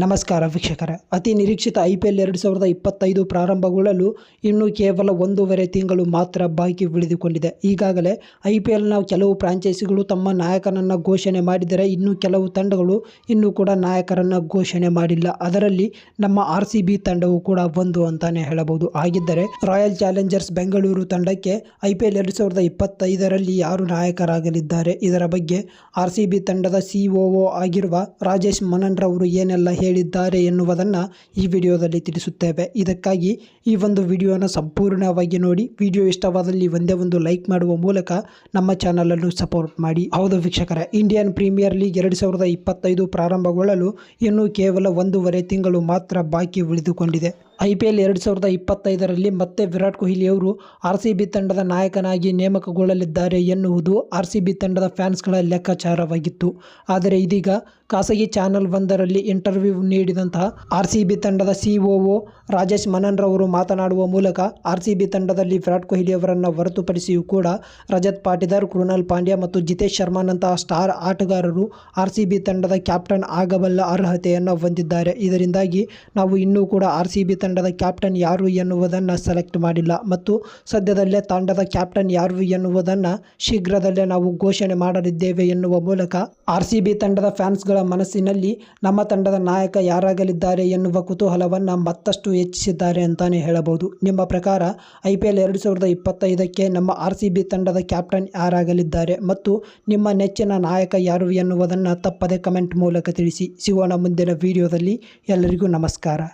ನಮಸ್ಕಾರ ವೀಕ್ಷಕರೇ. ಅತಿ ನಿರೀಕ್ಷಿತ ಐ ಪಿ ಎಲ್ ಎರಡು ಸಾವಿರದ ಇಪ್ಪತ್ತೈದು ಪ್ರಾರಂಭಗೊಳ್ಳಲು ಇನ್ನೂ ಕೇವಲ ಒಂದೂವರೆ ತಿಂಗಳು ಮಾತ್ರ ಬಾಕಿ ಉಳಿದುಕೊಂಡಿದೆ. ಈಗಾಗಲೇ ಐ ಪಿ ಎಲ್ನ ಕೆಲವು ಫ್ರಾಂಚೈಸಿಗಳು ತಮ್ಮ ನಾಯಕನನ್ನು ಘೋಷಣೆ ಮಾಡಿದರೆ ಇನ್ನು ಕೆಲವು ತಂಡಗಳು ಇನ್ನೂ ಕೂಡ ನಾಯಕರನ್ನು ಘೋಷಣೆ ಮಾಡಿಲ್ಲ. ಅದರಲ್ಲಿ ನಮ್ಮ ಆರ್ ಸಿ ಬಿ ತಂಡವು ಕೂಡ ಒಂದು ಅಂತಾನೆ ಹೇಳಬಹುದು. ಹಾಗಿದ್ದರೆ ರಾಯಲ್ ಚಾಲೆಂಜರ್ಸ್ ಬೆಂಗಳೂರು ತಂಡಕ್ಕೆ ಐ ಪಿ ಎಲ್ ಎರಡು ಸಾವಿರದ ಇಪ್ಪತ್ತೈದರಲ್ಲಿ ಯಾರು ನಾಯಕರಾಗಲಿದ್ದಾರೆ? ಇದರ ಬಗ್ಗೆ ಆರ್ ಸಿ ಬಿ ತಂಡದ ಸಿ ಒ ಆಗಿರುವ ರಾಜೇಶ್ ಮನನ್ ರವರು ಏನೆಲ್ಲ ಹೇಳಿದ್ದಾರೆ ಎನ್ನುವುದನ್ನು ಈ ವಿಡಿಯೋದಲ್ಲಿ ತಿಳಿಸುತ್ತೇವೆ. ಇದಕ್ಕಾಗಿ ಈ ಒಂದು ವಿಡಿಯೋನ ಸಂಪೂರ್ಣವಾಗಿ ನೋಡಿ. ವಿಡಿಯೋ ಇಷ್ಟವಾದಲ್ಲಿ ಒಂದೇ ಒಂದು ಲೈಕ್ ಮಾಡುವ ಮೂಲಕ ನಮ್ಮ ಚಾನಲನ್ನು ಸಪೋರ್ಟ್ ಮಾಡಿ. ಹೌದು ವೀಕ್ಷಕರೇ, ಇಂಡಿಯನ್ ಪ್ರೀಮಿಯರ್ ಲೀಗ್ ಎರಡು ಸಾವಿರದ ಇಪ್ಪತ್ತೈದು ಪ್ರಾರಂಭಗೊಳ್ಳಲು ಇನ್ನೂ ಕೇವಲ ಒಂದೂವರೆ ತಿಂಗಳು ಮಾತ್ರ ಬಾಕಿ ಉಳಿದುಕೊಂಡಿದೆ. ಐ ಪಿ ಎಲ್ ಎರಡು ಸಾವಿರದ ಇಪ್ಪತ್ತೈದರಲ್ಲಿ ಮತ್ತೆ ವಿರಾಟ್ ಕೊಹ್ಲಿ ಅವರು ಆರ್ ಸಿ ಬಿ ತಂಡದ ನಾಯಕನಾಗಿ ನೇಮಕಗೊಳ್ಳಲಿದ್ದಾರೆ ಎನ್ನುವುದು ಆರ್ ಸಿ ಬಿ ತಂಡದ ಫ್ಯಾನ್ಸ್ಗಳ ಲೆಕ್ಕಾಚಾರವಾಗಿತ್ತು. ಆದರೆ ಇದೀಗ ಖಾಸಗಿ ಚಾನೆಲ್ ಒಂದರಲ್ಲಿ ಇಂಟರ್ವ್ಯೂ ನೀಡಿದಂತಹ ಆರ್ ಸಿ ಬಿ ತಂಡದ ಸಿ ಒ ರಾಜೇಶ್ ಮನನ್ ರವರು ಮಾತನಾಡುವ ಮೂಲಕ ಆರ್ ಸಿ ಬಿ ತಂಡದಲ್ಲಿ ವಿರಾಟ್ ಕೊಹ್ಲಿ ಅವರನ್ನು ಹೊರತುಪಡಿಸಿಯೂ ಕೂಡ ರಜತ್ ಪಾಟಿದಾರ್, ಕೃಣಾಲ್ ಪಾಂಡ್ಯ ಮತ್ತು ಜಿತೇಶ್ ಶರ್ಮಾನಂತಹ ಸ್ಟಾರ್ ಆಟಗಾರರು ಆರ್ ಸಿ ಬಿ ತಂಡದ ಕ್ಯಾಪ್ಟನ್ ಆಗಬಲ್ಲ ಅರ್ಹತೆಯನ್ನು ಹೊಂದಿದ್ದಾರೆ. ಇದರಿಂದಾಗಿ ನಾವು ಇನ್ನೂ ಕೂಡ ಆರ್ ಸಿ ಬಿ ತಂಡದ ಕ್ಯಾಪ್ಟನ್ ಯಾರು ಎನ್ನುವುದನ್ನು ಸೆಲೆಕ್ಟ್ ಮಾಡಿಲ್ಲ. ಮತ್ತು ಸದ್ಯದಲ್ಲೇ ತಂಡದ ಕ್ಯಾಪ್ಟನ್ ಯಾರು ಎನ್ನುವುದನ್ನು ಶೀಘ್ರದಲ್ಲೇ ನಾವು ಘೋಷಣೆ ಮಾಡಲಿದ್ದೇವೆ ಎನ್ನುವ ಮೂಲಕ ಆರ್ ಸಿ ಬಿ ತಂಡದ ಫ್ಯಾನ್ಸ್ಗಳ ಮನಸ್ಸಿನಲ್ಲಿ ನಮ್ಮ ತಂಡದ ನಾಯಕ ಯಾರಾಗಲಿದ್ದಾರೆ ಎನ್ನುವ ಕುತೂಹಲವನ್ನು ಮತ್ತಷ್ಟು ಹೆಚ್ಚಿಸಿದ್ದಾರೆ ಅಂತಾನೆ ಹೇಳಬಹುದು. ನಿಮ್ಮ ಪ್ರಕಾರ ಐ ಪಿ ಎಲ್ ಎರಡು ಸಾವಿರದ ಇಪ್ಪತ್ತೈದಕ್ಕೆ ನಮ್ಮ ಆರ್ ಸಿ ಬಿ ತಂಡದ ಕ್ಯಾಪ್ಟನ್ ಯಾರಾಗಲಿದ್ದಾರೆ ಮತ್ತು ನಿಮ್ಮ ನೆಚ್ಚಿನ ನಾಯಕ ಯಾರು ಎನ್ನುವುದನ್ನು ತಪ್ಪದೆ ಕಮೆಂಟ್ ಮೂಲಕ ತಿಳಿಸಿ. ಸಿಗೋಣ ಮುಂದಿನ ವಿಡಿಯೋದಲ್ಲಿ. ಎಲ್ಲರಿಗೂ ನಮಸ್ಕಾರ.